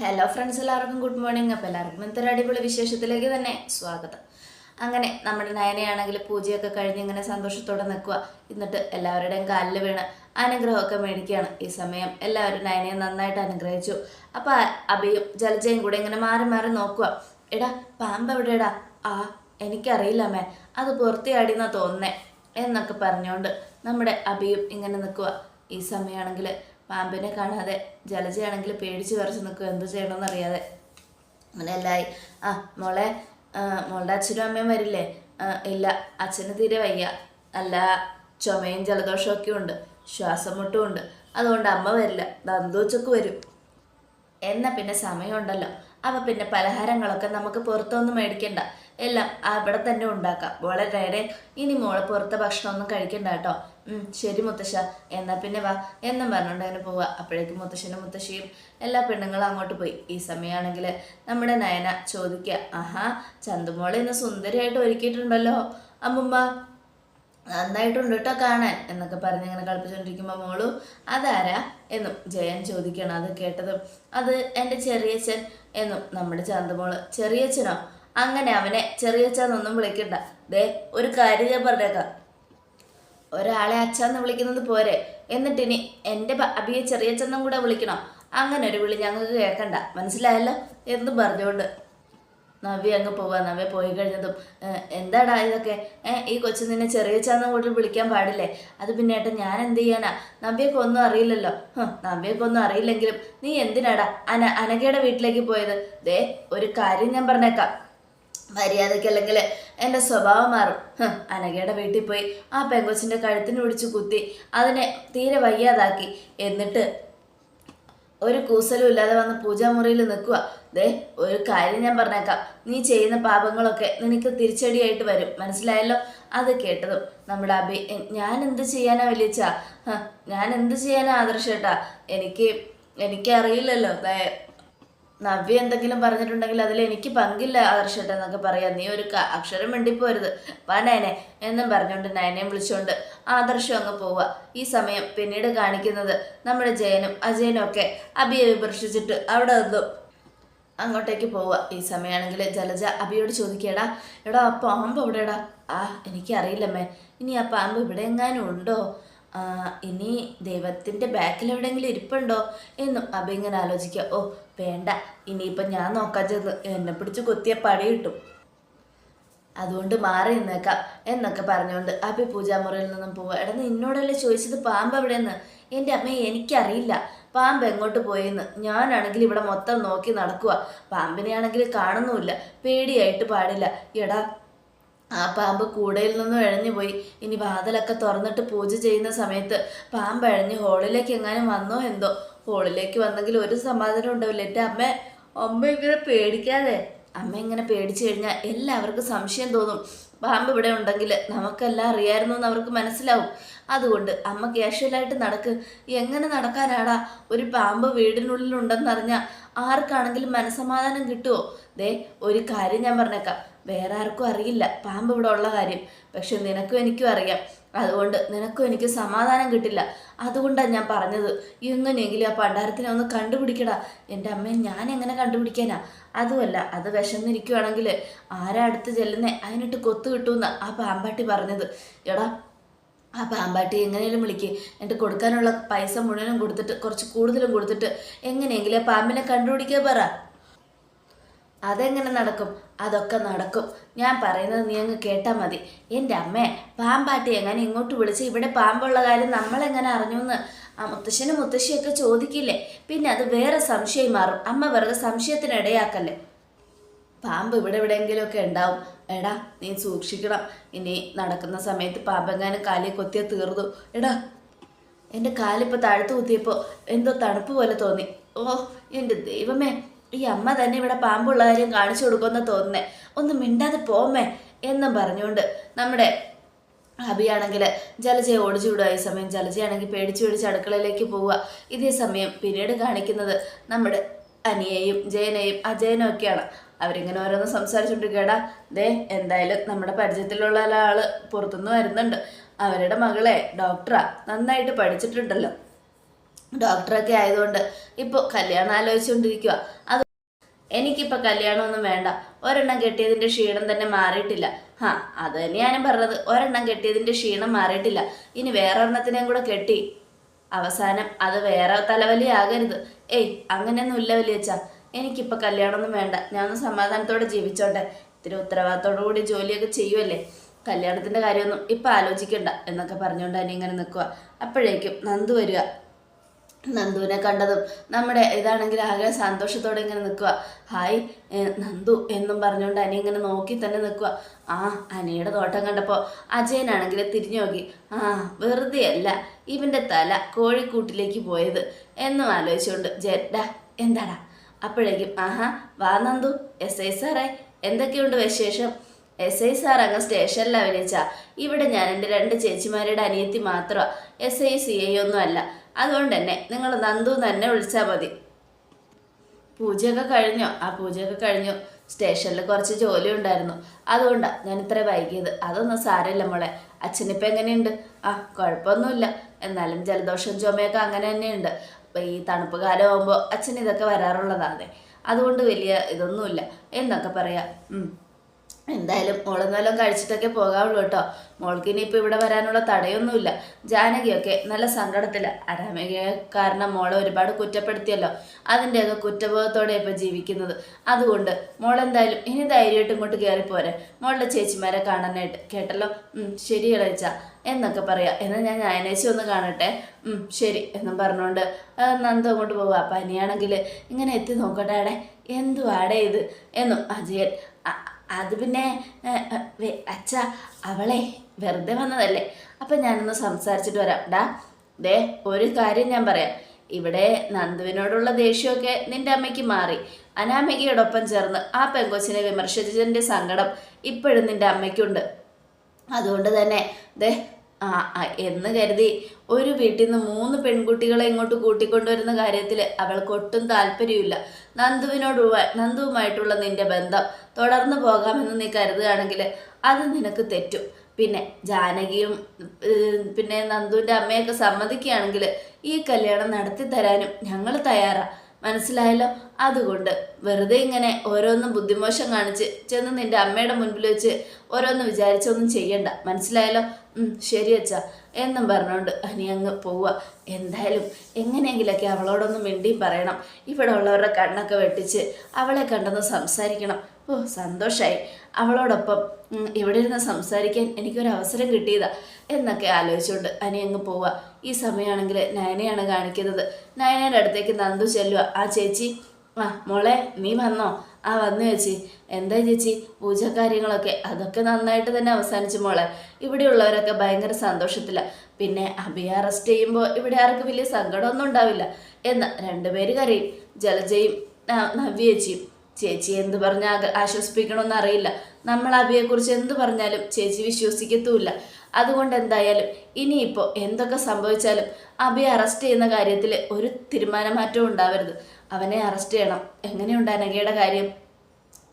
Hello friends എല്ലാവർക്കും good morning അപ്പോൾ എല്ലാവർക്കും ഇന്നത്തെ അടിപൊളി വിശേഷത്തിലേക്ക് തന്നെ സ്വാഗതം. അങ്ങനെ നമ്മുടെ നയനയാണെങ്കിൽ പൂജയൊക്കെ കഴിഞ്ഞ് ഇങ്ങനെ സന്തോഷത്തോടെ നിൽക്കുക എന്നിട്ട് എല്ലാവരുടെയും കാലിൽ വീണ് അനുഗ്രഹമൊക്കെ മേടിക്കുകയാണ്. ഈ സമയം എല്ലാവരും നയനയെ നന്നായിട്ട് അനുഗ്രഹിച്ചു. അപ്പോൾ അബിയും ജലജയും കൂടെ ഇങ്ങനെ മാറി മാറി നോക്കുക എടാ പാമ്പ് എവിടെടാ ആ എനിക്കറിയില്ല മേ അത് പുറത്തിയാടിയെന്നാ തോന്നുന്നേ. എന്നൊക്കെ പറഞ്ഞുകൊണ്ട് നമ്മുടെ അബിയും ഇങ്ങനെ നിൽക്കുക ഈ സമയമാണെങ്കിൽ പാമ്പിനെ കാണാതെ ജലജയാണെങ്കിൽ പേടിച്ച് വിറച്ച് നിൽക്കുക എന്ത് ചെയ്യണമെന്ന് അറിയാതെ. അങ്ങനെ എല്ലായി. ആ മോളെ മോളുടെ അച്ഛനും അമ്മയും വരില്ലേ? ഇല്ല. അച്ഛന് തീരെ വയ്യ. അല്ല ചുമയും ജലദോഷമൊക്കെ ഉണ്ട്. ശ്വാസം മുട്ടും ഉണ്ട്. അതുകൊണ്ട് അമ്മ വരില്ല. ദന്തോച്ചക്ക് വരും. എന്നാൽ പിന്നെ സമയമുണ്ടല്ലോ. അപ്പം പിന്നെ പലഹാരങ്ങളൊക്കെ നമുക്ക് പുറത്തൊന്നും മേടിക്കണ്ട. എല്ലാം അവിടെ തന്നെ ഉണ്ടാക്കാം. വളരെ ഇനി മോളെ പുറത്തെ ഭക്ഷണമൊന്നും കഴിക്കണ്ട കേട്ടോ. ശരി മുത്തശ്ശ. എന്നാ പിന്നെ വാ. എന്നും പറഞ്ഞുകൊണ്ട് അങ്ങനെ പോവുക അപ്പോഴേക്കും മുത്തശ്ശനും മുത്തശ്ശിയും എല്ലാ പെണ്ണുങ്ങളും അങ്ങോട്ട് പോയി. ഈ സമയമാണെങ്കിൽ നമ്മുടെ നയന ചോദിക്കുക ആഹാ ചന്തുമോളെ ഇന്ന് സുന്ദരിയായിട്ട് ഒരുക്കിയിട്ടുണ്ടല്ലോ. അമ്മുമ്മ നന്നായിട്ടുണ്ട് കേട്ടോ കാണാൻ എന്നൊക്കെ പറഞ്ഞ് ഇങ്ങനെ കളിപ്പിച്ചുകൊണ്ടിരിക്കുമ്പോൾ മോളു അതാരാ? എന്നും ജയൻ ചോദിക്കണം. അത് കേട്ടതും അത് എന്റെ ചെറിയച്ഛൻ എന്നും നമ്മുടെ ചാന്തമോൾ ചെറിയച്ഛനോ? അങ്ങനെ അവനെ ചെറിയച്ഛനൊന്നും വിളിക്കണ്ട. ദേ ഒരു കാര്യം ഞാൻ പറഞ്ഞേക്കാം. ഒരാളെ അച്ഛന്ന് വിളിക്കുന്നത് പോരെ. എന്നിട്ടിനി എന്റെ അബിയെ ചെറിയച്ഛനും കൂടെ വിളിക്കണം? അങ്ങനെ ഒരു വിളി ഞങ്ങൾക്ക് കേൾക്കണ്ട മനസ്സിലായല്ലോ? എന്ന് പറഞ്ഞുകൊണ്ട് നവ്യ അങ്ങ് പോവാ. നവ്യ പോയി കഴിഞ്ഞതും എന്താടാ ഇതൊക്കെ? ഈ കൊച്ചു നിന്നെ ചെറിയ ചാന്ന കൂട്ടിൽ വിളിക്കാൻ പാടില്ലേ? അത് പിന്നെ ഏട്ടൻ ഞാൻ എന്ത് ചെയ്യാനാ? നവ്യക്ക് ഒന്നും അറിയില്ലല്ലോ. ഹും, നവ്യക്ക് ഒന്നും അറിയില്ലെങ്കിലും നീ എന്തിനാടാ അന അനകയുടെ വീട്ടിലേക്ക് പോയത്? ദേ ഒരു കാര്യം ഞാൻ പറഞ്ഞേക്കാം. മര്യാദയ്ക്ക് അല്ലെങ്കിൽ എന്റെ സ്വഭാവം മാറും. അനകയുടെ വീട്ടിൽ പോയി ആ പെങ്കൊച്ചിന്റെ കഴുത്തിന് പിടിച്ച് കുത്തി അതിനെ തീരെ വയ്യാതാക്കി. എന്നിട്ട് ഒരു കൂസലും ഇല്ലാതെ വന്ന് പൂജാമുറിയിൽ നിൽക്കുക ദേ ഒരു കാര്യം ഞാൻ പറഞ്ഞേക്കാം. നീ ചെയ്യുന്ന പാപങ്ങളൊക്കെ നിനക്ക് തിരിച്ചടിയായിട്ട് വരും. മനസ്സിലായല്ലോ? അത് കേട്ടതും നമ്മുടെ അഭി ഞാൻ എന്ത് ചെയ്യാനാ വലിയച്ച ഞാൻ എന്ത് ചെയ്യാനാ ആദർശേട്ടാ? എനിക്ക് എനിക്കറിയില്ലല്ലോ. നവ്യ എന്തെങ്കിലും പറഞ്ഞിട്ടുണ്ടെങ്കിൽ അതിൽ എനിക്ക് പങ്കില്ല ആദർശേട്ട എന്നൊക്കെ പറയാം. നീ ഒരു അക്ഷരം മിണ്ടിപ്പോരുത്. വാ നയനെ എന്നും പറഞ്ഞുകൊണ്ട് നയനെയും വിളിച്ചുകൊണ്ട് ആദർശം അങ്ങ് പോവുക ഈ സമയം പിന്നീട് കാണിക്കുന്നത് നമ്മുടെ ജയനും അജയനും ഒക്കെ അബിയെ വിമർശിച്ചിട്ട് അവിടെ നിന്നു. അങ്ങോട്ടേക്ക് പോവുക. ഈ സമയമാണെങ്കിൽ ജലജ അബിയോട് ചോദിക്കേടാ എടാ ആ പാമ്പ് എവിടെടാ ആ എനിക്കറിയില്ലമ്മേ. ഇനി ആ പാമ്പ് ഇവിടെ എങ്ങാനും ഉണ്ടോ? ഇനി ദൈവത്തിന്റെ ബാക്കിൽ എവിടെയെങ്കിലും ഇരിപ്പുണ്ടോ? എന്നും അബി ഇങ്ങനെ ആലോചിക്കുക. ഓ വേണ്ട. ഇനിയിപ്പം ഞാൻ നോക്കാൻ ചെന്ന് എന്നെ പിടിച്ച് കൊത്തിയ പടി കിട്ടും. അതുകൊണ്ട് മാറി നിന്നേക്കാം എന്നൊക്കെ പറഞ്ഞുകൊണ്ട് അബി പൂജാമുറിയിൽ നിന്നും പോവുക. എടാ നിന്നോടല്ലേ ചോദിച്ചത് പാമ്പ് എവിടെയെന്ന്? എന്റെ അമ്മയെ എനിക്കറിയില്ല. പാമ്പ് എങ്ങോട്ട് പോയെന്ന്? ഞാനാണെങ്കിൽ ഇവിടെ മൊത്തം നോക്കി നടക്കുക പാമ്പിനെ ആണെങ്കിൽ കാണുന്നുമില്ല. പേടിയായിട്ട് പാടില്ല. എടാ ആ പാമ്പ് കൂടയിൽ നിന്നും ഇഴഞ്ഞു പോയി. ഇനി വാതിലൊക്കെ തുറന്നിട്ട് പൂജ ചെയ്യുന്ന സമയത്ത് പാമ്പ് ഇഴഞ്ഞ് ഹോളിലേക്ക് എങ്ങാനും വന്നോ എന്തോ? ഹോളിലേക്ക് വന്നെങ്കിൽ ഒരു സമാധാനം ഉണ്ടാവില്ല. എന്റെ അമ്മ അമ്മ ഇങ്ങനെ പേടിക്കാതെ. അമ്മ ഇങ്ങനെ പേടിച്ചു കഴിഞ്ഞാൽ എല്ലാവർക്കും സംശയം തോന്നും. പാമ്പ് ഇവിടെ ഉണ്ടെങ്കിൽ നമുക്കെല്ലാം അറിയായിരുന്നു എന്ന് അവർക്ക് മനസ്സിലാവും. അതുകൊണ്ട് അമ്മ കാഷ്വലായിട്ട് നടക്ക്. എങ്ങനെ നടക്കാനാടാ? ഒരു പാമ്പ് വീടിനുള്ളിലുണ്ടെന്നറിഞ്ഞാൽ ആർക്കാണെങ്കിലും മനസമാധാനം കിട്ടുമോ ദേ ഒരു കാര്യം ഞാൻ പറഞ്ഞേക്കാം. വേറെ ആർക്കും അറിയില്ല. പാമ്പ് ഇവിടെ ഉള്ള കാര്യം. പക്ഷെ നിനക്കും എനിക്കും അറിയാം. അതുകൊണ്ട് നിനക്കും എനിക്ക് സമാധാനം കിട്ടില്ല. അതുകൊണ്ടാണ് ഞാൻ പറഞ്ഞത്. എങ്ങനെയെങ്കിലും ആ പണ്ടാരത്തിനെ ഒന്ന് കണ്ടുപിടിക്കടാ. എന്റെ അമ്മയെ ഞാൻ എങ്ങനെ കണ്ടുപിടിക്കാനാ? അതുമല്ല അത് വിശന്നിരിക്കുവാണെങ്കിൽ ആരാ അടുത്ത് ചെല്ലുന്നേ? അതിനിട്ട് കൊത്തു കിട്ടുമെന്ന് ആ പാമ്പാട്ടി പറഞ്ഞത്. എടാ ആ പാമ്പാട്ടി എങ്ങനെയും വിളിക്ക്. എന്നിട്ട് കൊടുക്കാനുള്ള പൈസ മുഴുവനും കൊടുത്തിട്ട് കുറച്ച് കൂടുതലും കൊടുത്തിട്ട് എങ്ങനെയെങ്കിലും ആ പാമ്പിനെ കണ്ടുപിടിക്കാൻ പറ. അതെങ്ങനെ നടക്കും? അതൊക്കെ നടക്കും. ഞാൻ പറയുന്നത് നീ അങ്ങ് കേട്ടാൽ മതി. എന്റെ അമ്മേ പാമ്പാട്ടി എങ്ങനെ ഇങ്ങോട്ട് വിളിച്ച് ഇവിടെ പാമ്പുള്ള കാര്യം നമ്മളെങ്ങനെ അറിഞ്ഞു എന്ന് മുത്തശ്ശനും മുത്തശ്ശിയൊക്കെ ചോദിക്കില്ലേ? പിന്നെ അത് വേറെ സംശയം മാറും. അമ്മ വെറുതെ സംശയത്തിനിടയാക്കല്ലേ? പാമ്പ് ഇവിടെ എവിടെയെങ്കിലുമൊക്കെ ഉണ്ടാവും. എടാ നീ സൂക്ഷിക്കണം. ഇനി നടക്കുന്ന സമയത്ത് പാമ്പെങ്ങാനും കാലിൽ കൊത്തിയാൽ തീർന്നു. എടാ എന്റെ കാലിപ്പോൾ താഴ്ത്തു കുത്തിയപ്പോൾ എന്തോ തണുപ്പ് പോലെ തോന്നി. ഓ എന്റെ ദൈവമേ. ഈ അമ്മ തന്നെ ഇവിടെ പാമ്പുള്ള കാര്യം കാണിച്ചു കൊടുക്കുമെന്ന് തോന്നുന്നേ. ഒന്ന് മിണ്ടാതെ പോമേ എന്നും പറഞ്ഞുകൊണ്ട് നമ്മുടെ അഭിയാണെങ്കിൽ ജലജയെ ഓടിച്ചു വിടുക ഈ സമയം ജലജയാണെങ്കിൽ പേടിച്ചു പേടിച്ച് അടുക്കളയിലേക്ക് പോവുക. ഇതേ സമയം പിന്നീട് കാണിക്കുന്നത് നമ്മുടെ അനിയെയും ജയനെയും അജയനും ഒക്കെയാണ്. അവരിങ്ങനെ ഓരോന്ന് സംസാരിച്ചുകൊണ്ടിരിക്കടാ ദേ എന്തായാലും നമ്മുടെ പരിചയത്തിലുള്ള ഒരാൾ പുറത്തുനിന്ന് വരുന്നുണ്ട്. അവരുടെ മകളെ ഡോക്ടറാ. നന്നായിട്ട് പഠിച്ചിട്ടുണ്ടല്ലോ. ഡോക്ടറൊക്കെ ആയതുകൊണ്ട് ഇപ്പോൾ കല്യാണം ആലോചിച്ചുകൊണ്ടിരിക്കുക അത് എനിക്കിപ്പോൾ കല്യാണമൊന്നും വേണ്ട. ഒരെണ്ണം കെട്ടിയതിന്റെ ക്ഷീണം തന്നെ മാറിയിട്ടില്ല. ഹാ അത് തന്നെയാണ് പറഞ്ഞത്. ഒരെണ്ണം കെട്ടിയതിന്റെ ക്ഷീണം മാറിയിട്ടില്ല. ഇനി വേറെ ഒരെണ്ണത്തിനെയും കൂടെ കെട്ടി. അവസാനം അത് വേറെ തലവലി ആകരുത്. ഏയ് അങ്ങനെയൊന്നും ഇല്ല വലിയച്ഛ. എനിക്കിപ്പോൾ കല്യാണമൊന്നും വേണ്ട. ഞാനൊന്ന് സമാധാനത്തോടെ ജീവിച്ചോട്ടെ. ഇത്തിരി ഉത്തരവാദിത്തോടു കൂടി ജോലിയൊക്കെ ചെയ്യുമല്ലേ കല്യാണത്തിന്റെ കാര്യമൊന്നും ഇപ്പം ആലോചിക്കണ്ട എന്നൊക്കെ പറഞ്ഞുകൊണ്ട് അനി ഇങ്ങനെ നിൽക്കുക അപ്പോഴേക്കും നന്ദു വരിക നന്ദുവിനെ കണ്ടതും നമ്മുടെ ഇതാണെങ്കിൽ ആകെ സന്തോഷത്തോടെ ഇങ്ങനെ നിൽക്കുക ഹായ് നന്ദു എന്നും പറഞ്ഞുകൊണ്ട് അനി ഇങ്ങനെ നോക്കി തന്നെ നിൽക്കുക ആ അനിയുടെ തോട്ടം കണ്ടപ്പോൾ അജയനാണെങ്കിൽ തിരിഞ്ഞു നോക്കി. ആ വെറുതെ അല്ല ഇവന്റെ തല കോഴിക്കൂട്ടിലേക്ക് പോയത് എന്നും ആലോചിച്ചുകൊണ്ട് ജെഡ എന്താടാ? അപ്പോഴേക്കും ആഹാ വാ നന്ദു എസ് ഐ സാറേ എന്തൊക്കെയുണ്ട് വിശേഷം? എസ് ഐ സാർ അങ്ങ് സ്റ്റേഷനിൽ വിളിച്ച ഇവിടെ ഞാൻ എന്റെ രണ്ട് ചേച്ചിമാരുടെ അനിയത്തി മാത്രമാണ് എസ് ഐ സി ഐ ഒന്നും അല്ല. അതുകൊണ്ട് തന്നെ നിങ്ങൾ നന്ദു തന്നെ വിളിച്ചാൽ മതി. പൂജയൊക്കെ കഴിഞ്ഞോ? ആ പൂജയൊക്കെ കഴിഞ്ഞു. സ്റ്റേഷനിൽ കുറച്ച് ജോലി ഉണ്ടായിരുന്നു. അതുകൊണ്ടാണ് ഞാൻ ഇത്ര വൈകിയത്. അതൊന്നും സാരമില്ല മോളെ. അച്ഛനിപ്പോൾ എങ്ങനെയുണ്ട്? ആ കുഴപ്പമൊന്നുമില്ല. എന്നാലും ജലദോഷം ചുമയൊക്കെ അങ്ങനെ തന്നെയുണ്ട്. അപ്പോൾ ഈ തണുപ്പ് കാലം ആകുമ്പോൾ അച്ഛൻ ഇതൊക്കെ വരാറുള്ളതാണ് അതുകൊണ്ട് വലിയ ഇതൊന്നുമില്ല. എന്നൊക്കെ പറയാം. എന്തായാലും മോളെന്നാലും കഴിച്ചിട്ടൊക്കെ പോകാവുള്ളൂ കേട്ടോ. മോൾക്ക് ഇനിയിപ്പോൾ ഇവിടെ വരാനുള്ള തടയൊന്നുമില്ല. ജാനകിയൊക്കെ നല്ല സങ്കടത്തില്ല അരാമക കാരണം മോളെ ഒരുപാട് കുറ്റപ്പെടുത്തിയല്ലോ. അതിന്റെയൊക്കെ കുറ്റബോധത്തോടെ ഇപ്പോൾ ജീവിക്കുന്നത്. അതുകൊണ്ട് മോളെന്തായാലും ഇനി ധൈര്യമായിട്ട് ഇങ്ങോട്ട് കയറിപ്പോരെ മോളുടെ ചേച്ചിമാരെ കാണാനായിട്ട്. കേട്ടല്ലോ? ശരി ഇളച്ച എന്നൊക്കെ പറയാം. എന്നാൽ ഞാൻ ഞായനാഴ്ച ഒന്ന് കാണട്ടെ. ശരി എന്നും പറഞ്ഞുകൊണ്ട് നന്ദ അങ്ങോട്ട് പോവുക പനിയാണെങ്കിൽ ഇങ്ങനെ എത്തി നോക്കട്ടെ എന്തുവാടേ ഇത്? എന്നും അജയൻ "അ- അത് പിന്നെ അച്ഛ അവളെ വെറുതെ വന്നതല്ലേ? അപ്പം ഞാനൊന്ന് സംസാരിച്ചിട്ട് വരാം. ഡാ ദേ ഒരു കാര്യം ഞാൻ പറയാം. ഇവിടെ നന്ദുവിനോടുള്ള ദേഷ്യമൊക്കെ നിന്റെ അമ്മയ്ക്ക് മാറി. അനാമികയോടൊപ്പം ചേർന്ന് ആ പെങ്കൊച്ചിനെ വിമർശിച്ചതിന്റെ സങ്കടം ഇപ്പോഴും നിന്റെ അമ്മയ്ക്കുണ്ട്. അതുകൊണ്ട് തന്നെ ദേ എന്ന് കരുതി ഒരു വീട്ടിൽ നിന്ന് മൂന്ന് പെൺകുട്ടികളെ ഇങ്ങോട്ട് കൂട്ടിക്കൊണ്ടുവരുന്ന കാര്യത്തിൽ അവൾക്ക് ഒട്ടും താല്പര്യമില്ല. നന്ദുവിനോട് നന്ദുവുമായിട്ടുള്ള നിന്റെ ബന്ധം തുടർന്നു പോകാമെന്ന് നീ കരുതുകയാണെങ്കിൽ അത് നിനക്ക് തെറ്റും. പിന്നെ ജാനകിയും പിന്നെ നന്ദുവിന്റെ അമ്മയൊക്കെ സമ്മതിക്കുകയാണെങ്കിൽ ഈ കല്യാണം നടത്തി തരാനും ഞങ്ങൾ തയ്യാറാണ് മനസ്സിലായല്ലോ? അതുകൊണ്ട് വെറുതെ ഇങ്ങനെ ഓരോന്നും ബുദ്ധിമോശം കാണിച്ച് ചെന്ന് നിന്റെ അമ്മയുടെ മുൻപിൽ വെച്ച് ഓരോന്ന് വിചാരിച്ചൊന്നും ചെയ്യണ്ട. മനസ്സിലായല്ലോ? ശരി അച്ഛാ. എന്നും പറഞ്ഞുകൊണ്ട് അനി അങ്ങ് പോവുക എന്തായാലും എങ്ങനെയെങ്കിലൊക്കെ അവളോടൊന്ന് മിണ്ടിയും പറയണം. ഇവിടെ ഉള്ളവരുടെ കണ്ണൊക്കെ വെട്ടിച്ച് അവളെ കണ്ടൊന്ന് സംസാരിക്കണം. ഓ സന്തോഷമായി അവളോടൊപ്പം ഇവിടെ ഇരുന്ന് സംസാരിക്കാൻ എനിക്കൊരു അവസരം കിട്ടിയതാ എന്നൊക്കെ ആലോചിച്ചുകൊണ്ട് അനി അങ്ങ് പോവുക ഈ സമയമാണെങ്കിൽ നയനയാണ് കാണിക്കുന്നത്. നയനയുടെ അടുത്തേക്ക് നന്ദു ചെല്ലുക ആ ചേച്ചി ആ മോളെ നീ വന്നോ? ആ വന്നു ചേച്ചി. എന്താ ചേച്ചി? പൂജ കാര്യങ്ങളൊക്കെ അതൊക്കെ നന്നായിട്ട് തന്നെ അവസാനിച്ചു മോളെ. ഇവിടെയുള്ളവരൊക്കെ ഭയങ്കര സന്തോഷത്തില്ല പിന്നെ അഭിയെ അറസ്റ്റ് ചെയ്യുമ്പോൾ ഇവിടെ ആർക്കും വലിയ സങ്കടമൊന്നും ഉണ്ടാവില്ല. എന്ന് രണ്ടുപേര് കരയും. ജലജയും നവ്യേച്ചിയും ചേച്ചി എന്ത് പറഞ്ഞാൽ ആശ്വസിപ്പിക്കണമെന്ന് അറിയില്ല. നമ്മൾ അഭിയെക്കുറിച്ച് എന്ത് പറഞ്ഞാലും ചേച്ചി വിശ്വസിക്കത്തുമില്ല. അതുകൊണ്ട് എന്തായാലും ഇനിയിപ്പോൾ എന്തൊക്കെ സംഭവിച്ചാലും അഭിയെ അറസ്റ്റ് ചെയ്യുന്ന കാര്യത്തിൽ ഒരു തീരുമാനമാറ്റവും ഉണ്ടാവരുത്. അവനെ അറസ്റ്റ് ചെയ്യണം. എങ്ങനെയുണ്ട് അനഘയുടെ കാര്യം?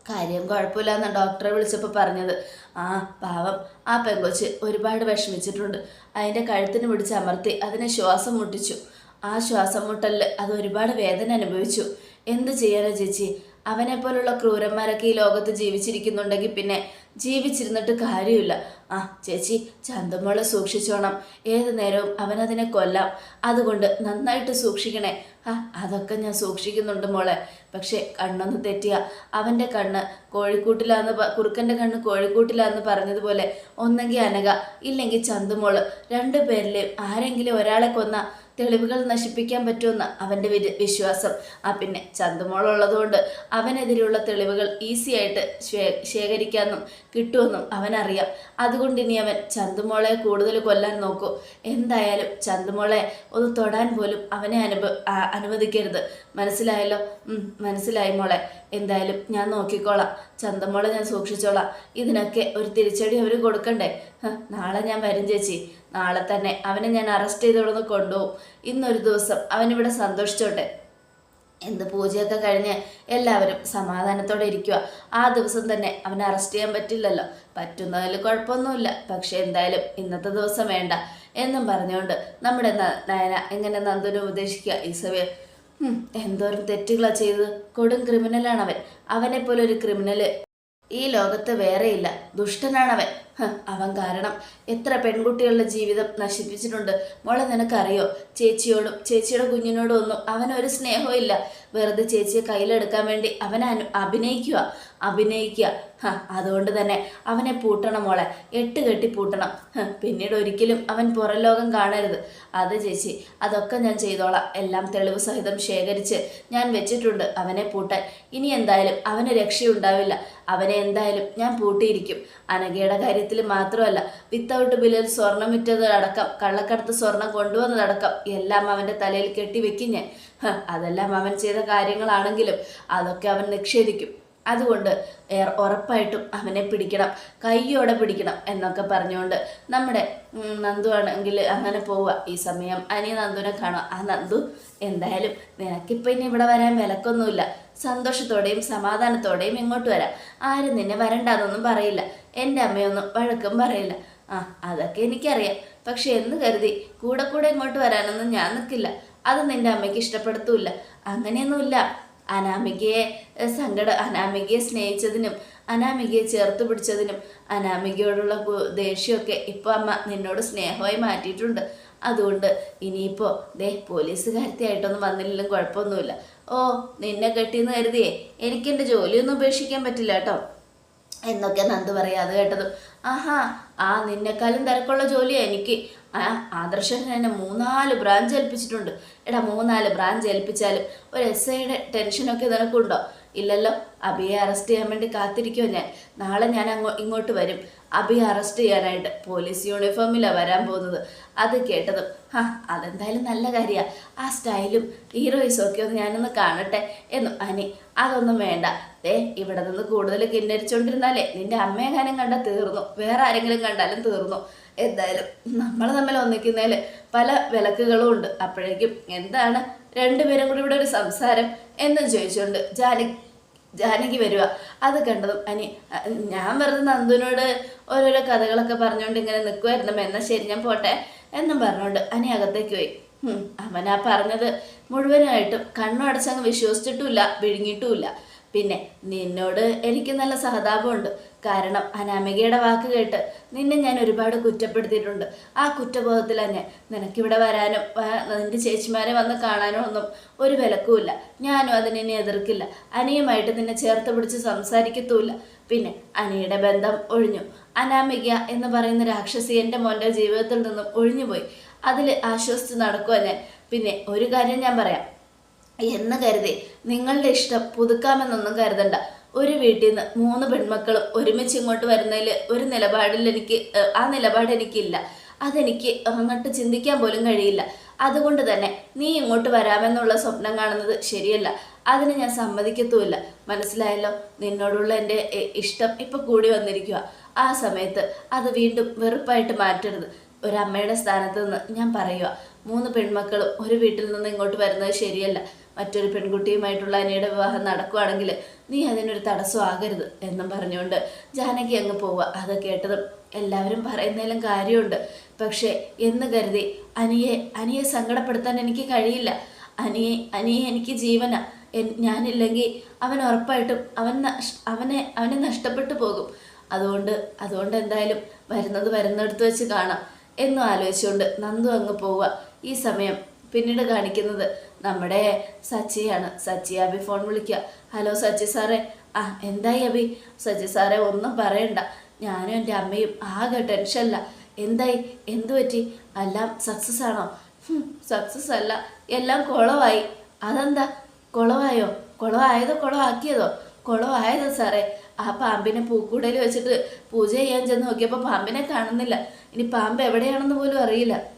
കാര്യം കുഴപ്പമില്ലെന്ന് ഡോക്ടറെ വിളിച്ചപ്പോൾ പറഞ്ഞത്. ആ പാവം. ആ പെങ്കൊച്ച് ഒരുപാട് വിഷമിച്ചിട്ടുണ്ട്. അതിന്റെ കഴുത്തിന് പിടിച്ച് അമർത്തി അതിനെ ശ്വാസം മുട്ടിച്ചു. ആ ശ്വാസം മുട്ടലിൽ അത് ഒരുപാട് വേദന അനുഭവിച്ചു. എന്ത് ചെയ്യാനാ ചേച്ചി? അവനെ പോലുള്ള ക്രൂരന്മാരൊക്കെ ഈ ലോകത്ത് ജീവിച്ചിരിക്കുന്നുണ്ടെങ്കിൽ പിന്നെ ജീവിച്ചിരുന്നിട്ട് കാര്യമില്ല. ആ ചേച്ചി ചന്തമോളെ സൂക്ഷിച്ചോണം. ഏത് നേരവും അവനതിനെ കൊല്ലാം. അതുകൊണ്ട് നന്നായിട്ട് സൂക്ഷിക്കണേ. ആ അതൊക്കെ ഞാൻ സൂക്ഷിക്കുന്നുണ്ട് മോളെ. പക്ഷേ കണ്ണൊന്ന് തെറ്റിയ. അവന്റെ കണ്ണ് കോഴിക്കൂട്ടിലാന്ന് കുറുക്കന്റെ കണ്ണ് കോഴിക്കൂട്ടിലാന്ന് പറഞ്ഞതുപോലെ ഒന്നെങ്കിൽ അനക ഇല്ലെങ്കിൽ ചന്തുമോൾ. രണ്ടു പേരിലെയും ആരെങ്കിലും ഒരാളെ കൊന്ന തെളിവുകൾ നശിപ്പിക്കാൻ പറ്റുമെന്ന് അവന്റെ വിശ്വാസം. ആ പിന്നെ ചന്തുമോളുള്ളതുകൊണ്ട് അവനെതിരെയുള്ള തെളിവുകൾ ഈസി ആയിട്ട് ശേഖരിക്കാമെന്നും കിട്ടുമെന്നും അവനറിയാം. അതുകൊണ്ട് ഇനി അവൻ ചന്തുമോളെ കൂടുതൽ കൊല്ലാൻ നോക്കൂ. എന്തായാലും ചന്തുമോളെ ഒന്ന് തൊടാൻ പോലും അവനെ അനുഭ അനുവദിക്കരുത്. മനസ്സിലായല്ലോ? മനസ്സിലായി മോളെ. എന്തായാലും ഞാൻ നോക്കിക്കോളാം. ചന്തമോളെ ഞാൻ സൂക്ഷിച്ചോളാം. ഇതിനൊക്കെ ഒരു തിരിച്ചടി അവർ കൊടുക്കണ്ടേ? നാളെ ഞാൻ വരും ചേച്ചി. നാളെ തന്നെ. അവനെ ഞാൻ അറസ്റ്റ് ചെയ്തോളന്ന് കൊണ്ടുപോകും. ഇന്നൊരു ദിവസം അവനിവിടെ സന്തോഷിച്ചോട്ടെ. എന്ത് പൂജയൊക്കെ കഴിഞ്ഞ് എല്ലാവരും സമാധാനത്തോടെ ഇരിക്കുക ആ ദിവസം തന്നെ അവനെ അറസ്റ്റ് ചെയ്യാൻ പറ്റില്ലല്ലോ. പറ്റുന്നതിൽ കുഴപ്പമൊന്നുമില്ല. പക്ഷെ എന്തായാലും ഇന്നത്തെ ദിവസം വേണ്ട എന്നും പറഞ്ഞുകൊണ്ട് നമ്മുടെ നയന എങ്ങനെ നന്ദുനെ ഉപദേശിക്കുക. ഈ സമയം "ഹും, എന്തോരം തെറ്റുകളാണ് ചെയ്തത്. കൊടും ക്രിമിനലാണ് അവൻ അവനെ പോലെ ഒരു ക്രിമിനൽ ഈ ലോകത്ത് വേറെയില്ല. ദുഷ്ടനാണവൻ. അവൻ കാരണം. എത്ര പെൺകുട്ടികളുടെ ജീവിതം നശിപ്പിച്ചിട്ടുണ്ട്. മോളെ നിനക്കറിയോ? ചേച്ചിയോടും ചേച്ചിയുടെ കുഞ്ഞിനോടും ഒന്നും അവനൊരു സ്നേഹവും ഇല്ല. വെറുതെ ചേച്ചിയെ കയ്യിലെടുക്കാൻ വേണ്ടി അവൻ അഭിനയിക്കുക. അഭിനയിക്കുക. അതുകൊണ്ട് തന്നെ അവനെ പൂട്ടണം മോളെ. എട്ട് കെട്ടി പൂട്ടണം. പിന്നീട് ഒരിക്കലും അവൻ പുറം ലോകം കാണരുത്. അത് ചേച്ചി അതൊക്കെ ഞാൻ ചെയ്തോളാം. എല്ലാം തെളിവ് സഹിതം ശേഖരിച്ച് ഞാൻ വെച്ചിട്ടുണ്ട് അവനെ പൂട്ടാൻ. ഇനി എന്തായാലും അവന് രക്ഷയുണ്ടാവില്ല. അവനെ എന്തായാലും ഞാൻ പൂട്ടിയിരിക്കും. അനഘയുടെ കാര്യത്തിൽ മാത്രമല്ല വിത്തൗട്ട് ബില്ലിൽ സ്വർണം വിറ്റത് അടക്കം കള്ളക്കടത്ത് സ്വർണം കൊണ്ടുവന്നതടക്കം എല്ലാം അവന്റെ തലയിൽ കെട്ടിവെക്കും ഞാൻ. അതെല്ലാം അവൻ ചെയ്ത കാര്യങ്ങളാണെങ്കിലും അതൊക്കെ അവൻ നിഷേധിക്കും. അതുകൊണ്ട് ഉറപ്പായിട്ടും അവനെ പിടിക്കണം കയ്യോടെ പിടിക്കണം എന്നൊക്കെ പറഞ്ഞുകൊണ്ട് നമ്മുടെ നന്ദു ആണെങ്കിൽ അങ്ങനെ പോവുക. ഈ സമയം അനി നന്ദുവിനെ കാണുക. ആ നന്ദു എന്തായാലും നിനക്കിപ്പോൾ ഇനി ഇവിടെ വരാൻ വിലക്കൊന്നുമില്ല. സന്തോഷത്തോടെയും സമാധാനത്തോടെയും ഇങ്ങോട്ട് വരാം. ആരും നിന്നെ വരണ്ടാന്നൊന്നും പറയില്ല. എന്റെ അമ്മയൊന്നും വഴക്കും പറയില്ല. ആ അതൊക്കെ എനിക്കറിയാം. പക്ഷെ എന്ന് കരുതി കൂടെ കൂടെ ഇങ്ങോട്ട് വരാനൊന്നും ഞാൻ നിൽക്കില്ല. അത് നിന്റെ അമ്മയ്ക്ക് ഇഷ്ടപ്പെടുത്തൂല്ല. അങ്ങനെയൊന്നുമില്ല. അനാമികയെ സങ്കട അനാമികയെ സ്നേഹിച്ചതിനും അനാമികയെ ചേർത്ത് പിടിച്ചതിനും അനാമികയോടുള്ള ദേഷ്യമൊക്കെ ഇപ്പോൾ അമ്മ നിന്നോട് സ്നേഹമായി മാറ്റിയിട്ടുണ്ട്. അതുകൊണ്ട് ഇനിയിപ്പോൾ ദേ പോലീസുകാരത്തിയായിട്ടൊന്നും വന്നില്ലെങ്കിലും കുഴപ്പമൊന്നുമില്ല. ഓ നിന്നെ കെട്ടിയെന്ന് കരുതിയേ എനിക്കെന്റെ ജോലിയൊന്നും ഉപേക്ഷിക്കാൻ പറ്റില്ല കേട്ടോ. എന്നൊക്കെ നന്ദു പറയാം അത് കേട്ടതും. ആഹാ ആ നിന്നെക്കാളും തിരക്കുള്ള ജോലിയാ എനിക്ക്. ആദർശൻ എന്നെ മൂന്നാൽ ബ്രാഞ്ച് ഏൽപ്പിച്ചിട്ടുണ്ട്. എടാ മൂന്നാൽ ബ്രാഞ്ച് ഏൽപ്പിച്ചാലും ഒരു എസ് ഐയുടെ ടെൻഷനൊക്കെ നിനക്കുണ്ടോ? ഇല്ലല്ലോ അബിയെ അറസ്റ്റ് ചെയ്യാൻ വേണ്ടി കാത്തിരിക്കുമോ ഞാൻ. നാളെ ഞാൻ അങ്ങോ ഇങ്ങോട്ട് വരും. അബിയെ അറസ്റ്റ് ചെയ്യാനായിട്ട് പോലീസ് യൂണിഫോമിലാണ് വരാൻ പോകുന്നത്. അത് കേട്ടതും ഹാ അതെന്തായാലും നല്ല കാര്യമാണ് ആ സ്റ്റൈലും ഹീറോയിസും ഒക്കെ ഒന്ന് ഞാനൊന്ന് കാണട്ടെ എന്നു. അനി അതൊന്നും വേണ്ട. ദേ ഇവിടെ നിന്ന് കൂടുതൽ കിന്നരിച്ചോണ്ടിരുന്നാലേ നിന്റെ അമ്മയെങ്ങാനും കണ്ടാൽ തീർന്നു. വേറെ ആരെങ്കിലും കണ്ടാലും തീർന്നു. എന്തായാലും നമ്മൾ തമ്മിൽ ഒന്നിക്കുന്നതിൽ പല വിലക്കുകളും ഉണ്ട്. അപ്പോഴേക്കും എന്താണ്? രണ്ടുപേരും കൂടി ഇവിടെ ഒരു സംസാരം എന്ന് ചോദിച്ചുകൊണ്ട് ജാനകി ജാനകി വരിക അത് കണ്ടതും അനി ഞാൻ വെറുതെ നന്ദുവിനോട് ഓരോരോ കഥകളൊക്കെ പറഞ്ഞുകൊണ്ട് ഇങ്ങനെ നിൽക്കുമായിരുന്നു എന്നാൽ ശരി ഞാൻ പോട്ടെ എന്നും പറഞ്ഞുകൊണ്ട് അനി അകത്തേക്ക് പോയി. അവനാ പറഞ്ഞത് മുഴുവനായിട്ടും കണ്ണു അടച്ചങ്ങ് വിശ്വസിച്ചിട്ടുമില്ല വിഴുങ്ങിയിട്ടുമില്ല പിന്നെ നിന്നോട് എനിക്ക് നല്ല സഹതാപമുണ്ട്. കാരണം അനാമികയുടെ വാക്ക് കേട്ട് നിന്നെ ഞാൻ ഒരുപാട് കുറ്റപ്പെടുത്തിയിട്ടുണ്ട്. ആ കുറ്റബോധത്തിലാണ് ഞാൻ. നിനക്കിവിടെ വരാനും നിന്റെ ചേച്ചിമാരെ വന്ന് കാണാനോ ഒന്നും ഒരു വിലക്കുമില്ല. ഞാനും അതിനെ എതിർക്കില്ല. അനിയുമായിട്ട് നിന്നെ ചേർത്ത് പിടിച്ച് സംസാരിക്കത്തുമില്ല. പിന്നെ അനിയുടെ ബന്ധം ഒഴിഞ്ഞു. അനാമിക എന്ന് പറയുന്ന രാക്ഷസി എന്റെ മോന്റെ ജീവിതത്തിൽ നിന്നും ഒഴിഞ്ഞുപോയി. അതിൽ ആശ്വസിച്ച് നടക്കുക ഞാൻ. പിന്നെ ഒരു കാര്യം ഞാൻ പറയാം. എന്ന് കരുതി. നിങ്ങളുടെ ഇഷ്ടം പുതുക്കാമെന്നൊന്നും കരുതണ്ട. ഒരു വീട്ടിൽ നിന്ന് മൂന്ന് പെൺമക്കളും ഒരുമിച്ച് ഇങ്ങോട്ട് വരുന്നതിൽ ഒരു നിലപാടിൽ എനിക്ക് ആ നിലപാട് എനിക്കില്ല. അതെനിക്ക് അങ്ങോട്ട് ചിന്തിക്കാൻ പോലും കഴിയില്ല. അതുകൊണ്ട് തന്നെ നീ ഇങ്ങോട്ട് വരാമെന്നുള്ള സ്വപ്നം കാണുന്നത് ശരിയല്ല. അതിന് ഞാൻ സമ്മതിക്കത്തുമില്ല. മനസ്സിലായല്ലോ? നിന്നോടുള്ള എന്റെ ഇഷ്ടം ഇപ്പം കൂടി വന്നിരിക്കുക ആ സമയത്ത് അത് വീണ്ടും വെറുപ്പായിട്ട് മാറ്റരുത്. ഒരമ്മയുടെ സ്ഥാനത്ത് നിന്ന് ഞാൻ പറയുക മൂന്ന് പെൺമക്കളും ഒരു വീട്ടിൽ നിന്ന് ഇങ്ങോട്ട് വരുന്നത് ശരിയല്ല. മറ്റൊരു പെൺകുട്ടിയുമായിട്ടുള്ള അനിയുടെ വിവാഹം നടക്കുകയാണെങ്കിൽ നീ അതിനൊരു തടസ്സമാകരുത് എന്നും പറഞ്ഞുകൊണ്ട് ജാനകി അങ്ങ് പോവുക. അത് കേട്ടതും എല്ലാവരും പറയുന്നതിലും കാര്യമുണ്ട്. പക്ഷേ എന്ന് കരുതി അനിയെ അനിയെ സങ്കടപ്പെടുത്താൻ എനിക്ക് കഴിയില്ല. അനിയെ അനിയെ എനിക്ക് ജീവന. ഞാനില്ലെങ്കിൽ അവൻ ഉറപ്പായിട്ടും അവൻ അവനെ അവനെ നഷ്ടപ്പെട്ടു പോകും. അതുകൊണ്ട് അതുകൊണ്ട് എന്തായാലും വരുന്നത് വരുന്നിടത്ത് വെച്ച് കാണാം. എന്നും ആലോചിച്ചുകൊണ്ട് നന്ദു അങ്ങ് പോവുക. ഈ സമയം പിന്നീട് കാണിക്കുന്നത് നമ്മുടെ സച്ചിയാണ്. സച്ചി അബി ഫോൺ വിളിക്കുക. ഹലോ സച്ചി സാറേ. ആ എന്തായി അബി? സച്ചി സാറേ ഒന്നും പറയണ്ട. ഞാനും എന്റെ അമ്മയും ആകെ ടെൻഷനില്ല എന്തായി? എന്തു പറ്റി? എല്ലാം സക്സസ് ആണോ? സക്സസ് അല്ല. എല്ലാം കുളമായി അതെന്താ? കുളമായോ കുളമായതോ കുളമാക്കിയതോ കുളമായതോ സാറേ? ആ പാമ്പിനെ പൂക്കൂടയിൽ വെച്ചിട്ട് പൂജ ചെയ്യാൻ ചെന്ന് നോക്കിയപ്പോൾ പാമ്പിനെ കാണുന്നില്ല. ഇനി പാമ്പ് എവിടെയാണെന്ന് പോലും അറിയില്ല.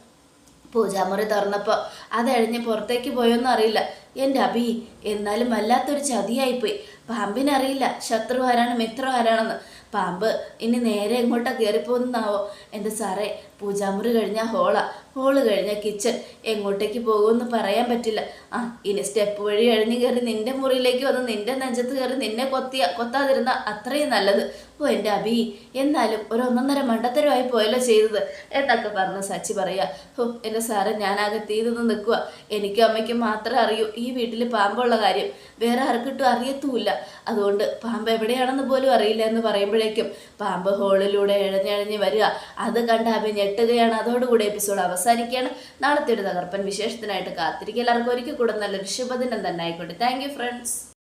പൂജാമുറി തുറന്നപ്പോൾ അതഴിഞ്ഞ് പുറത്തേക്ക് പോയോന്നും അറിയില്ല. എന്റെ അഭി എന്നാലും വല്ലാത്തൊരു ചതിയായിപ്പോയി. പാമ്പിനറിയില്ല ശത്രു ആരാണ് മിത്രം ആരാണെന്ന് പാമ്പ് ഇനി നേരെ എങ്ങോട്ടാ കയറിപ്പോകുന്നാവോ എന്റെ സാറേ പൂജാമുറി കഴിഞ്ഞാൽ ഹോളാ. ഹോൾ കഴിഞ്ഞ കിച്ചൺ. എങ്ങോട്ടേക്ക് പോകുമെന്ന് പറയാൻ പറ്റില്ല. ആ ഇനി സ്റ്റെപ്പ് വഴി കഴിഞ്ഞ് കയറി നിന്റെ മുറിയിലേക്ക് വന്ന് നിന്റെ നെഞ്ചത്ത് കയറി നിന്നെ കൊത്തിയ കൊത്താതിരുന്ന അത്രയും നല്ലത്. ഓ എന്റെ അഭി എന്നാലും ഒരു ഒന്നൊന്നര മണ്ടത്തരമായി പോയല്ലോ ചെയ്തത്. എന്നൊക്കെ പറഞ്ഞ് സച്ചി പറയാ. ഓ എന്റെ സാറ് ഞാനാകെ തീരുന്ന് നിൽക്കുക എനിക്കും അമ്മയ്ക്കും മാത്രമേ അറിയൂ ഈ വീട്ടിൽ പാമ്പുള്ള കാര്യം. വേറെ ആർക്കിട്ടും അറിയത്തുമില്ല. അതുകൊണ്ട് പാമ്പ് എവിടെയാണെന്ന് പോലും അറിയില്ല എന്ന് പറയുമ്പോഴേക്കും പാമ്പ് ഹോളിലൂടെ ഇഴഞ്ഞിഴഞ്ഞ് വരിക. അത് കണ്ട് അഭി ഞെട്ടുകയാണ് അതോടുകൂടി എപ്പിസോഡ് അവസാനിക്കുകയാണ്. നാളത്തെ ഒരു തകർപ്പൻ വിശേഷത്തിനായിട്ട് കാത്തിരിക്കുക. എല്ലാവർക്കും ഒരിക്കൽ കൂടെ നല്ലൊരു ശുഭദിനം തന്നെ ആയിക്കോട്ടെ. Thank friends